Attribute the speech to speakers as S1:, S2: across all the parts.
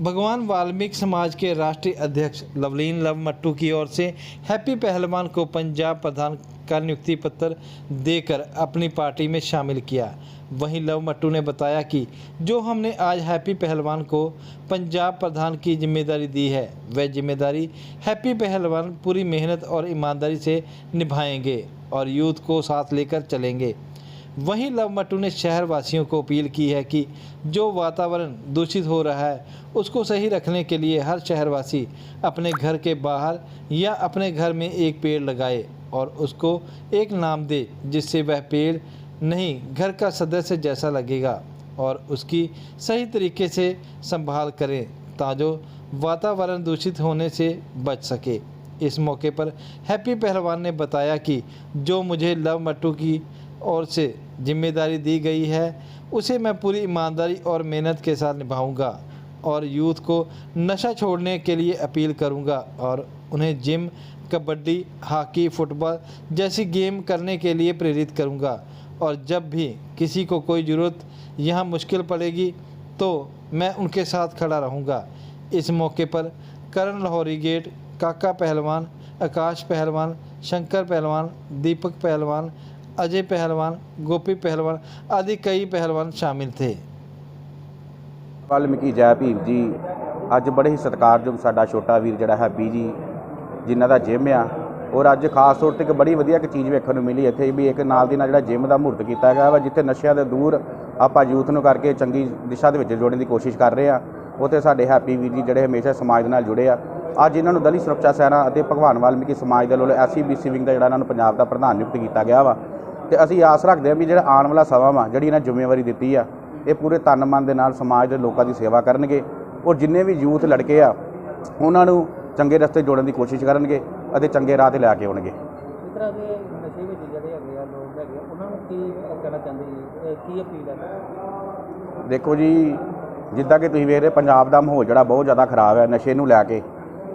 S1: भगवान वाल्मीकि समाज के राष्ट्रीय अध्यक्ष लवलीन लव मट्टू की ओर से हैप्पी पहलवान को पंजाब प्रधान का नियुक्ति पत्र देकर अपनी पार्टी में शामिल किया। वहीं लव मट्टू ने बताया कि जो हमने आज हैप्पी पहलवान को पंजाब प्रधान की ज़िम्मेदारी दी है, वह ज़िम्मेदारी हैप्पी पहलवान पूरी मेहनत और ईमानदारी से निभाएँगे और यूथ को साथ लेकर चलेंगे। वहीं लव मट्टू ने शहर वासियों को अपील की है कि जो वातावरण दूषित हो रहा है, उसको सही रखने के लिए हर शहरवासी अपने घर के बाहर या अपने घर में एक पेड़ लगाए और उसको एक नाम दे, जिससे वह पेड़ नहीं, घर का सदस्य जैसा लगेगा और उसकी सही तरीके से संभाल करें ताजो वातावरण दूषित होने से बच सके। इस मौके पर हैप्पी पहलवान ने बताया कि जो मुझे लव मट्टू की ओर से ज़िम्मेदारी दी गई है, उसे मैं पूरी ईमानदारी और मेहनत के साथ निभाऊँगा और यूथ को नशा छोड़ने के लिए अपील करूँगा और उन्हें जिम, कबड्डी, हॉकी, फुटबॉल जैसी गेम करने के लिए प्रेरित करूँगा। और जब भी किसी को कोई ज़रूरत यहाँ मुश्किल पड़ेगी तो मैं उनके साथ खड़ा रहूँगा। इस मौके पर करण लाहौरी गेट, काका पहलवान, आकाश पहलवान, शंकर पहलवान, दीपक पहलवान अजय पहलवान गोपी पहलवान आदि कई पहलवान शामिल थे
S2: ਵਾਲਮੀਕੀ ਜੈ ਭੀਮ ਜੀ ਅੱਜ ਬੜੇ ਹੀ ਸਤਿਕਾਰਯੋਗ ਸਾਡਾ ਛੋਟਾ ਵੀਰ ਜਿਹੜਾ ਹੈਪੀ ਜੀ ਜਿਨ੍ਹਾਂ ਦਾ ਜਿਮ ਆ ਔਰ ਅੱਜ ਖਾਸ ਤੌਰ ਤੇ ਇੱਕ ਬੜੀ ਵਧੀਆ ਇੱਕ ਚੀਜ਼ ਵੇਖਣ ਨੂੰ ਮਿਲੀ ਇੱਥੇ ਵੀ ਇੱਕ ਨਾਲ ਦੀ ਨਾਲ ਜਿਹੜਾ ਜਿਮ ਦਾ ਮਹੂਰਤ ਕੀਤਾ ਗਿਆ ਵਾ ਜਿੱਥੇ ਨਸ਼ਿਆਂ ਦੇ ਦੂਰ ਆਪਾਂ ਯੂਥ ਨੂੰ ਕਰਕੇ ਚੰਗੀ ਦਿਸ਼ਾ ਦੇ ਵਿੱਚ ਜੋੜਨ ਦੀ ਕੋਸ਼ਿਸ਼ ਕਰ ਰਹੇ ਆ ਉੱਥੇ ਸਾਡੇ ਹੈਪੀ ਵੀਰ ਜੀ ਜਿਹੜੇ ਹਮੇਸ਼ਾ ਸਮਾਜ ਦੇ ਨਾਲ ਜੁੜੇ ਆ ਅੱਜ ਇਹਨਾਂ ਨੂੰ ਦਲਿਤ ਸੁਰੱਖਿਆ ਸੈਨਾ ਅਤੇ ਭਗਵਾਨ ਵਾਲਮੀਕੀ ਸਮਾਜ ਦੇ ਵੱਲੋਂ ਐਸਸੀਬੀਸੀ ਵਿੰਗ ਦਾ ਜਿਹੜਾ ਇਹਨਾਂ ਨੂੰ ਪੰਜਾਬ ਦਾ ਪ੍ਰਧਾਨ ਨਿਯੁਕਤ ਕੀਤਾ ਗਿਆ ਵਾ ਤੇ ਅਸੀਂ ਆਸ ਰੱਖਦੇ ਹਾਂ ਵੀ ਜਿਹੜਾ ਆਉਣ ਵਾਲਾ ਸਮਾਂ ਵਾ ਜਿਹੜੀ ਇਹਨਾਂ ਜ਼ਿੰਮੇਵਾਰੀ ਦਿੱਤੀ ਆ ਇਹ ਪੂਰੇ ਤਨ ਮਨ ਦੇ ਨਾਲ ਸਮਾਜ ਦੇ ਲੋਕਾਂ ਦੀ ਸੇਵਾ ਕਰਨਗੇ ਔਰ ਜਿੰਨੇ ਵੀ ਯੂਥ ਲੜਕੇ ਆ ਉਹਨਾਂ ਨੂੰ ਚੰਗੇ ਰਸਤੇ ਜੋੜਨ ਦੀ ਕੋਸ਼ਿਸ਼ ਕਰਨਗੇ ਅਤੇ ਚੰਗੇ ਰਾਹ ਤੇ ਲਿਆ ਕੇ ਆਉਣਗੇ।
S3: ਇਸ ਤਰ੍ਹਾਂ ਦੇ ਨਸ਼ੇ ਵਿੱਚ ਜਿਹੜੇ ਹੈਗੇ ਆ ਲੋਕ ਹੈਗੇ ਆ, ਉਹਨਾਂ ਨੂੰ ਕੀ ਕਹਿਣਾ ਚਾਹੁੰਦੇ ਜੀ? ਇਹ ਕੀ ਅਪੀਲ ਹੈ?
S2: ਦੇਖੋ ਜੀ ਜਿੱਦਾਂ ਕਿ ਤੁਸੀਂ ਵੇਖ ਰਹੇ ਪੰਜਾਬ ਦਾ ਮਾਹੌਲ ਜਿਹੜਾ ਬਹੁਤ ਜ਼ਿਆਦਾ ਖਰਾਬ ਹੈ ਨਸ਼ੇ ਨੂੰ ਲੈ ਕੇ।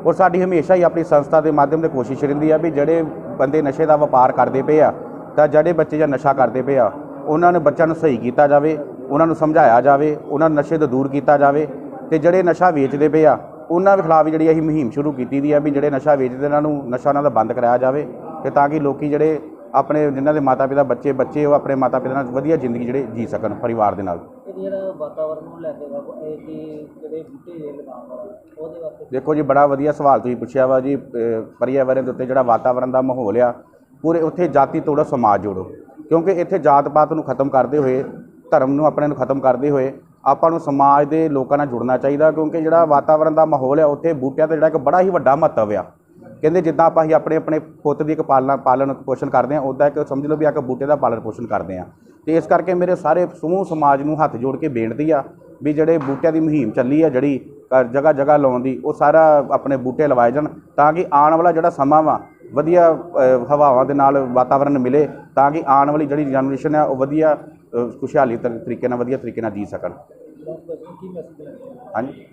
S2: ਔਰ ਸਾਡੀ ਹਮੇਸ਼ਾ ਹੀ ਆਪਣੀ ਸੰਸਥਾ ਦੇ ਮਾਧਿਅਮ ਤੇ ਕੋਸ਼ਿਸ਼ ਰਹਿੰਦੀ ਆ ਵੀ ਜਿਹੜੇ ਬੰਦੇ ਨਸ਼ੇ ਦਾ ਵਪਾਰ ਕਰਦੇ ਪਏ ਆ ਤਾਂ ਜਿਹੜੇ ਬੱਚੇ ਜਾਂ ਨਸ਼ਾ ਕਰਦੇ ਪਏ ਆ ਉਹਨਾਂ ਨੂੰ ਬੱਚਿਆਂ ਨੂੰ ਸਹੀ ਕੀਤਾ ਜਾਵੇ ਉਹਨਾਂ ਨੂੰ ਸਮਝਾਇਆ ਜਾਵੇ ਉਹਨਾਂ ਨੂੰ ਨਸ਼ੇ ਤੋਂ ਦੂਰ ਕੀਤਾ ਜਾਵੇ ਤੇ ਜਿਹੜੇ ਨਸ਼ਾ ਵੇਚਦੇ ਪਏ ਆ ਉਹਨਾਂ ਦੇ ਖਿਲਾਫ ਜਿਹੜੀ ਅਸੀਂ ਮੁਹਿੰਮ ਸ਼ੁਰੂ ਕੀਤੀ ਦੀ ਆ ਵੀ ਜਿਹੜੇ ਨਸ਼ਾ ਵੇਚਦੇ ਉਹਨਾਂ ਨੂੰ ਨਸ਼ਾ ਉਹਨਾਂ ਦਾ ਬੰਦ ਕਰਾਇਆ ਜਾਵੇ ਤੇ ਤਾਂ ਕਿ ਲੋਕੀ ਜਿਹੜੇ ਆਪਣੇ ਜਿਨ੍ਹਾਂ ਦੇ ਮਾਤਾ ਪਿਤਾ ਬੱਚੇ ਬੱਚੇ ਉਹ ਆਪਣੇ ਮਾਤਾ ਪਿਤਾ ਨਾਲ ਵਧੀਆ ਜ਼ਿੰਦਗੀ ਜਿਹੜੇ ਜੀ ਸਕਣ ਪਰਿਵਾਰ ਦੇ ਨਾਲ।
S3: ਜਿਹੜਾ ਵਾਤਾਵਰਨ ਨੂੰ ਲੈ ਕੇ ਕਿ ਜਿਹੜੇ ਬੂਟੇ ਲਗਾਉਣ ਉਹਦੇ ਵਾਸਤੇ
S2: ਦੇਖੋ ਜੀ ਬੜਾ ਵਧੀਆ ਸਵਾਲ ਤੁਸੀਂ ਪੁੱਛਿਆ ਵਾ ਜੀ ਪਰਿਆਵਰਨ ਦੇ ਉੱਤੇ ਜਿਹੜਾ ਵਾਤਾਵਰਨ ਦਾ ਮਾਹੌਲ ਆ ਪੂਰੇ ਉੱਥੇ ਜਾਤੀ ਤੋੜੋ ਸਮਾਜ ਜੋੜੋ। ਕਿਉਂਕਿ ਇੱਥੇ ਜਾਤ ਪਾਤ ਨੂੰ ਖਤਮ ਕਰਦੇ ਹੋਏ, ਧਰਮ ਨੂੰ ਆਪਣੇ ਨੂੰ ਖਤਮ ਕਰਦੇ ਹੋਏ ਆਪਾਂ ਨੂੰ ਸਮਾਜ ਦੇ ਲੋਕਾਂ ਨਾਲ ਜੁੜਨਾ ਚਾਹੀਦਾ, ਕਿਉਂਕਿ ਜਿਹੜਾ ਵਾਤਾਵਰਨ ਦਾ ਮਾਹੌਲ ਆ, ਉੱਥੇ ਬੂਟਿਆਂ ਦਾ ਜਿਹੜਾ ਇੱਕ ਬੜਾ ਹੀ ਵੱਡਾ ਮਹੱਤਵ ਆ। ਕਹਿੰਦੇ ਜਿੱਦਾਂ ਆਪਾਂ ਹੀ ਆਪਣੇ ਆਪਣੇ ਪੁੱਤ ਦੀ ਇੱਕ ਪਾਲਣਾ, ਪਾਲਣ ਪੋਸ਼ਣ ਕਰਦੇ ਆ ਉਦਾਂ ਇੱਕ ਸਮਝ ਲਓ ਵੀ ਆਪਾਂ ਬੂਟੇ ਦਾ ਪਾਲਣ ਪੋਸ਼ਣ ਕਰਦੇ ਆ। ਤੇ ਇਸ ਕਰਕੇ ਮੇਰੇ ਸਾਰੇ ਸਮੂਹ ਸਮਾਜ ਨੂੰ ਹੱਥ ਜੋੜ ਕੇ ਬੇਨਤੀ ਆ ਵੀ ਜਿਹੜੇ ਬੂਟਿਆਂ ਦੀ ਮੁਹਿੰਮ ਚੱਲੀ ਆ, ਜਿਹੜੀ ਜਗ੍ਹਾ ਜਗ੍ਹਾ ਲਾਉਣ ਦੀ, ਉਹ ਸਾਰਾ ਆਪਣੇ ਬੂਟੇ ਲਵਾਏ ਜਾਣ, ਤਾਂ ਕਿ ਆਉਣ ਵਾਲਾ ਜਿਹੜਾ ਸਮਾਂ ਵਾ ਵਧੀਆ ਹਵਾਵਾਂ ਦੇ ਨਾਲ ਵਾਤਾਵਰਨ ਮਿਲੇ ਤਾਂ ਕਿ ਆਉਣ ਵਾਲੀ ਜਿਹੜੀ ਜਨਰੇਸ਼ਨ ਆ, ਉਹ ਵਧੀਆ ਖੁਸ਼ਹਾਲੀ ਤਰ- ਤਰੀਕੇ ਨਾਲ, ਵਧੀਆ ਤਰੀਕੇ ਨਾਲ ਜੀ ਸਕਣ। ਹਾਂਜੀ।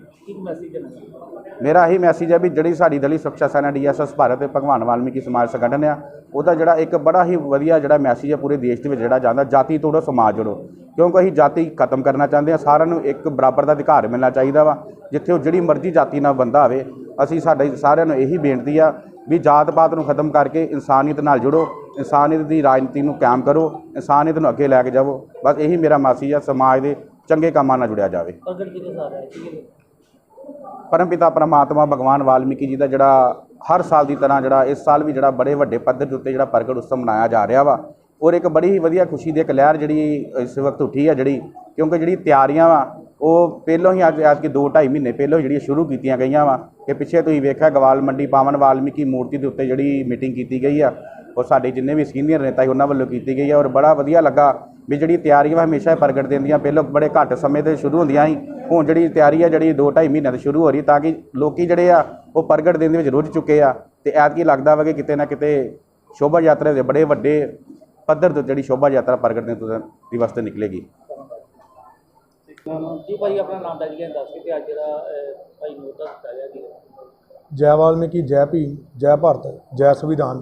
S2: ਮੇਰਾ ਇਹੀ ਮੈਸੇਜ ਹੈ ਵੀ ਜਿਹੜੀ ਸਾਡੀ ਦਲਿਤ ਸੁਰੱਖਿਆ ਸੈਨਾ ਡੀਐਸਐਸ ਭਾਰਤ ਤੇ ਭਗਵਾਨ ਵਾਲਮੀਕੀ ਸਮਾਜ ਸੰਗਠਨ ਆ ਉਹਦਾ ਜਿਹੜਾ ਇੱਕ ਬੜਾ ਹੀ ਵਧੀਆ ਜਿਹੜਾ ਮੈਸੇਜ ਹੈ ਪੂਰੇ ਦੇਸ਼ ਦੇ ਵਿੱਚ ਜਿਹੜਾ ਜਾਂਦਾ, ਜਾਤੀ ਤੋੜੋ, ਸਮਾਜ ਜੋੜੋ। ਕਿਉਂਕਿ ਅਸੀਂ ਜਾਤੀ ਖਤਮ ਕਰਨਾ ਚਾਹੁੰਦੇ ਹਾਂ ਸਾਰਿਆਂ ਨੂੰ ਇੱਕ ਬਰਾਬਰ ਦਾ ਅਧਿਕਾਰ ਮਿਲਣਾ ਚਾਹੀਦਾ ਵਾ। ਜਿੱਥੇ ਉਹ ਜਿਹੜੀ ਮਰਜ਼ੀ ਜਾਤੀ ਨਾਲ ਬੰਦਾ ਆਵੇ, ਅਸੀਂ ਸਾਡੇ ਸਾਰਿਆਂ ਨੂੰ ਇਹੀ ਬੇਨਤੀ ਆ ਵੀ ਜਾਤ ਪਾਤ ਨੂੰ ਖਤਮ ਕਰਕੇ ਇਨਸਾਨੀਅਤ ਨਾਲ ਜੁੜੋ ਇਨਸਾਨੀਅਤ ਦੀ ਰਾਜਨੀਤੀ ਨੂੰ ਕਾਇਮ ਕਰੋ ਇਨਸਾਨੀਅਤ ਨੂੰ ਅੱਗੇ ਲੈ ਕੇ ਜਾਵੋ। ਬਸ ਇਹੀ ਮੇਰਾ ਮੈਸੇਜ ਆ ਸਮਾਜ ਦੇ ਚੰਗੇ ਕੰਮਾਂ ਨਾਲ ਜੁੜਿਆ ਜਾਵੇ। ਪਰਮਪਿਤਾ ਪਰਮਾਤਮਾ ਭਗਵਾਨ ਵਾਲਮੀਕੀ ਜੀ ਦਾ ਜਿਹੜਾ ਹਰ ਸਾਲ ਦੀ ਤਰ੍ਹਾਂ ਜਿਹੜਾ ਇਸ ਸਾਲ ਵੀ ਜਿਹੜਾ ਬੜੇ ਵੱਡੇ ਪੱਧਰ ਦੇ ਉੱਤੇ ਜਿਹੜਾ ਪ੍ਰਗਟ ਉਤਸਵ ਮਨਾਇਆ ਜਾ ਰਿਹਾ ਵਾ ਔਰ ਇੱਕ ਬੜੀ ਹੀ ਵਧੀਆ ਖੁਸ਼ੀ ਦੀ ਇੱਕ ਲਹਿਰ ਜਿਹੜੀ ਇਸ ਵਕਤ ਉੱਠੀ ਆ ਜਿਹੜੀ ਕਿਉਂਕਿ ਜਿਹੜੀ ਤਿਆਰੀਆਂ ਵਾ ਉਹ ਪਹਿਲੋਂ ਹੀ ਅੱਜ ਅੱਜ ਕੇ 2 2.5 ਮਹੀਨੇ ਪਹਿਲੋਂ ਹੀ ਜਿਹੜੀਆਂ ਸ਼ੁਰੂ ਕੀਤੀਆਂ ਗਈਆਂ ਵਾ ਕਿ ਪਿੱਛੇ ਤੁਸੀਂ ਵੇਖਿਆ ਗਵਾਲ ਮੰਡੀ ਪਾਵਨ ਵਾਲਮੀਕੀ ਮੂਰਤੀ ਦੇ ਉੱਤੇ ਜਿਹੜੀ ਮੀਟਿੰਗ ਕੀਤੀ ਗਈ ਆ ਔਰ ਸਾਡੇ ਜਿੰਨੇ ਵੀ ਸੀਨੀਅਰ ਨੇਤਾ ਸੀ ਉਹਨਾਂ ਵੱਲੋਂ ਕੀਤੀ ਗਈ ਆ ਔਰ ਬੜਾ ਵਧੀਆ ਲੱਗਾ ਵੀ ਜਿਹੜੀ ਤਿਆਰੀਆਂ ਵਾ ਹਮੇਸ਼ਾ ਹੀ ਪ੍ਰਗਟ ਦਿੰਦੀਆਂ, ਪਹਿਲਾਂ ਬੜੇ ਘੱਟ ਸਮੇਂ ਤੇ ਸ਼ੁਰੂ ਹੁੰਦੀਆਂ ਸੀ, ਹੁਣ ਜਿਹੜੀ ਤਿਆਰੀ ਆ ਜਿਹੜੀ 2 2.5 ਮਹੀਨਿਆਂ ਤੋਂ ਸ਼ੁਰੂ ਹੋ ਰਹੀ ਤਾਂ ਕਿ ਲੋਕੀ ਜਿਹੜੇ ਆ ਉਹ ਪ੍ਰਗਟ ਦਿਨ ਦੇ ਵਿੱਚ ਰੁੱਝ ਚੁੱਕੇ ਆ ਤੇ ਐਤਕੀ ਲੱਗਦਾ ਵਾ ਕਿ ਕਿਤੇ ਨਾ ਕਿਤੇ ਸ਼ੋਭਾ ਯਾਤਰਾ ਦੇ ਬੜੇ ਵੱਡੇ ਪੱਧਰ ਤੋਂ ਜਿਹੜੀ ਸ਼ੋਭਾ ਯਾਤਰਾ ਪ੍ਰਗਟ ਦਿਨ ਤੋਂ ਦਿਵਸ ਤੇ ਨਿਕਲੇਗੀ।
S3: ਜੀ ਭਾਈ, ਆਪਣਾ ਨਾਮ ਦੱਸ ਕੇ ਦੱਸ ਕੇ ਤੇ ਅੱਜ ਜਿਹੜਾ ਭਾਈ ਨੂੰ ਉਹਦਾ ਦਿੱਤਾ ਜੀ।
S4: ਜੈ ਵਾਲਮੀਕੀ, ਜੈ ਭੀਮ ਜੈ ਭਾਰਤ, ਜੈ ਸੰਵਿਧਾਨ।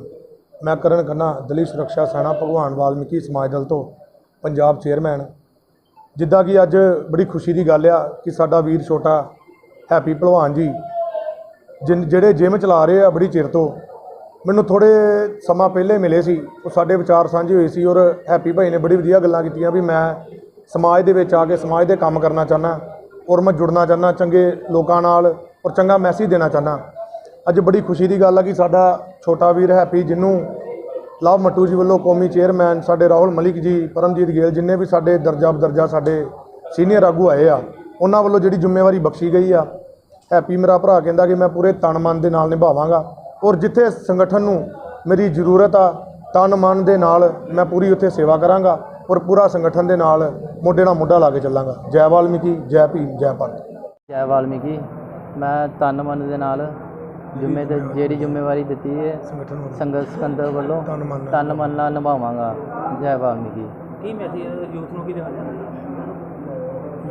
S4: ਮੈਂ ਕਰਨ ਖੰਨਾ ਦਲਿਤ ਸੁਰੱਖਿਆ ਸੈਨਾ, ਭਗਵਾਨ ਵਾਲਮੀਕੀ ਸਮਾਜ ਦਲ ਤੋਂ ਪੰਜਾਬ ਚੇਅਰਮੈਨ। ਜਿੱਦਾਂ ਕਿ ਅੱਜ ਬੜੀ ਖੁਸ਼ੀ ਦੀ ਗੱਲ ਆ ਕਿ ਸਾਡਾ ਵੀਰ ਛੋਟਾ ਹੈਪੀ ਭਲਵਾਨ ਜੀ, ਜਿਨ, ਜਿਹੜੇ ਜਿਮ ਚਲਾ ਰਹੇ ਆ ਬੜੀ ਚਿਰ ਤੋਂ, ਮੈਨੂੰ ਥੋੜੇ ਸਮਾਂ ਪਹਿਲੇ ਮਿਲੇ ਸੀ। ਉਹ ਸਾਡੇ ਵਿਚਾਰ ਸਾਂਝੇ ਹੋਏ ਸੀ ਔਰ ਹੈਪੀ ਭਾਈ ਨੇ ਬੜੀ ਵਧੀਆ ਗੱਲਾਂ ਕੀਤੀਆਂ ਵੀ ਮੈਂ ਸਮਾਜ ਦੇ ਵਿੱਚ ਆ ਕੇ ਸਮਾਜ ਦੇ ਕੰਮ ਕਰਨਾ ਚਾਹੁੰਦਾ ਔਰ ਮੈਂ ਜੁੜਨਾ ਚਾਹੁੰਦਾ, ਚੰਗੇ ਲੋਕਾਂ ਨਾਲ ਔਰ ਚੰਗਾ ਮੈਸੇਜ ਦੇਣਾ ਚਾਹੁੰਦਾ। ਅੱਜ ਬੜੀ ਖੁਸ਼ੀ ਦੀ ਗੱਲ ਆ ਕਿ ਸਾਡਾ ਛੋਟਾ ਵੀਰ ਹੈਪੀ, ਜਿਹਨੂੰ ਲਵ ਮੱਟੂ ਜੀ ਵੱਲੋਂ ਕੌਮੀ ਚੇਅਰਮੈਨ ਸਾਡੇ ਰਾਹੁਲ ਮਲਿਕ ਜੀ, ਪਰਮਜੀਤ ਗੇਲ ਜਿੰਨੇ ਵੀ ਸਾਡੇ ਦਰਜਾ ਬਦਰਜਾ ਸਾਡੇ ਸੀਨੀਅਰ ਆਗੂ ਆਏ ਆ, ਉਹਨਾਂ ਵੱਲੋਂ ਜਿਹੜੀ ਜ਼ਿੰਮੇਵਾਰੀ ਬਖਸ਼ੀ ਗਈ ਆ, ਹੈਪੀ ਮੇਰਾ ਭਰਾ ਕਹਿੰਦਾ ਕਿ ਮੈਂ ਪੂਰੇ ਤਨ ਮਨ ਦੇ ਨਾਲ ਨਿਭਾਵਾਂਗਾ ਔਰ ਜਿੱਥੇ ਸੰਗਠਨ ਨੂੰ ਮੇਰੀ ਜ਼ਰੂਰਤ ਆ, ਤਨ ਮਨ ਦੇ ਨਾਲ ਮੈਂ ਪੂਰੀ ਉੱਥੇ ਸੇਵਾ ਕਰਾਂਗਾ। ਔਰ ਪੂਰਾ ਸੰਗਠਨ ਦੇ ਨਾਲ ਮੋਢੇ ਨਾਲ ਮੋਢਾ ਲਾ ਕੇ ਚੱਲਾਂਗਾ। ਜੈ ਵਾਲਮੀਕੀ ਜੈ ਭੀਮ ਜੈ ਭਾਰਤ।
S5: ਜੈ ਵਾਲਮੀਕੀ। ਮੈਂ ਤਨ ਮਨ ਦੇ ਨਾਲ ਜ਼ਿੰਮੇ ਤੇ ਜਿਹੜੀ ਜ਼ਿੰਮੇਵਾਰੀ ਦਿੱਤੀ ਹੈ
S4: ਸੰਗਠਨ
S5: ਸੰਗਤ ਸਕੰਦਰ ਵੱਲੋਂ
S4: ਤਨ ਮਨ ਨਾਲ
S5: ਨਿਭਾਵਾਂਗਾ। ਜੈ ਵਾਲਮੀਕੀ।
S3: ਕੀ ਮੈਸੇਜ ਯੂਥ ਨੂੰ ਕੀ ਦੇਣਾ ਚਾਹੁੰਦੇ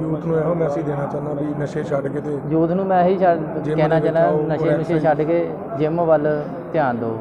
S4: ਯੂਥ ਨੂੰ ਇਹੋ ਮੈਸੇਜ ਦੇਣਾ ਚਾਹੁੰਦਾ ਵੀ ਨਸ਼ੇ ਛੱਡ ਕੇ ਤੇ
S5: ਯੂਥ ਨੂੰ ਮੈਂ ਇਹੀ ਕਹਿਣਾ ਚਾਹੁੰਦਾ ਨਸ਼ੇ ਨੁਸ਼ੇ ਛੱਡ ਕੇ ਜਿਮ ਵੱਲ ਧਿਆਨ ਦਿਓ।